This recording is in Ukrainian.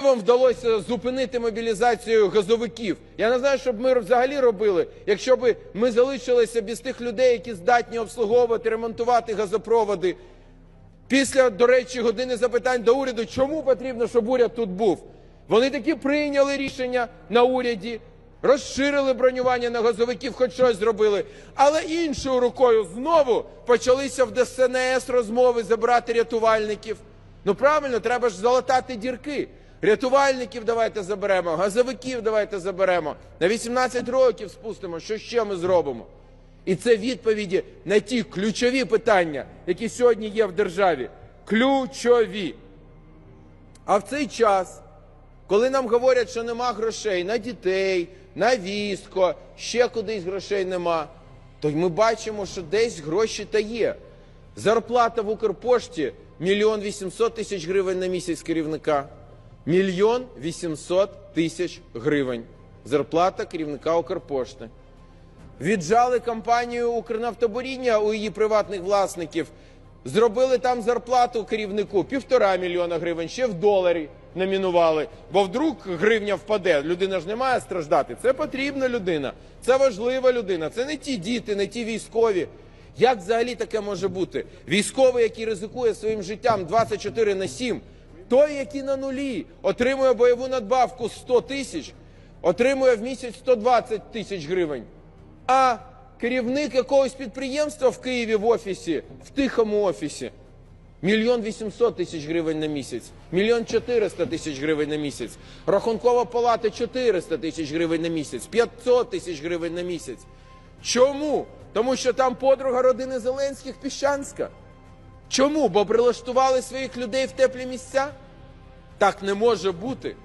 Вам вдалося зупинити мобілізацію газовиків. Я не знаю, що б ми взагалі робили, якщо б ми залишилися без тих людей, які здатні обслуговувати, ремонтувати газопроводи. Після, до речі, години запитань до уряду, чому потрібно, щоб уряд тут був. Вони таки прийняли рішення на уряді, розширили бронювання на газовиків, хоч щось зробили. Але іншою рукою знову почалися в ДСНС розмови забрати рятувальників. Ну правильно, треба ж залатати дірки. Рятувальників давайте заберемо, газовиків давайте заберемо. На 18 років спустимо, що ще ми зробимо. І це відповіді на ті ключові питання, які сьогодні є в державі. Ключові. А в цей час, коли нам говорять, що нема грошей на дітей, на військо, ще кудись грошей нема, то ми бачимо, що десь гроші та є. Зарплата в Укрпошті мільйон вісімсот тисяч гривень на місяць керівника. Мільйон вісімсот тисяч гривень. Зарплата керівника Укрпошти. Віджали компанію Укрнафтобуріння у її приватних власників, зробили там зарплату керівнику півтора мільйона гривень, ще в доларі номінували. Бо вдруг гривня впаде. Людина ж не має страждати. Це потрібна людина, це важлива людина. Це не ті діти, не ті військові. Як взагалі таке може бути? Військовий, який ризикує своїм життям 24 на 7, той, який на нулі, отримує бойову надбавку 100 тисяч, отримує в місяць 120 тисяч гривень. А керівник якогось підприємства в Києві в офісі, в тихому офісі, мільйон вісімсот тисяч гривень на місяць, мільйон чотириста тисяч гривень на місяць, рахункова палата 400 тисяч гривень на місяць, 500 тисяч гривень на місяць. Чому? Тому що там подруга родини Зеленських Піщанська. Чому? Бо прилаштували своїх людей в теплі місця? Так не може бути.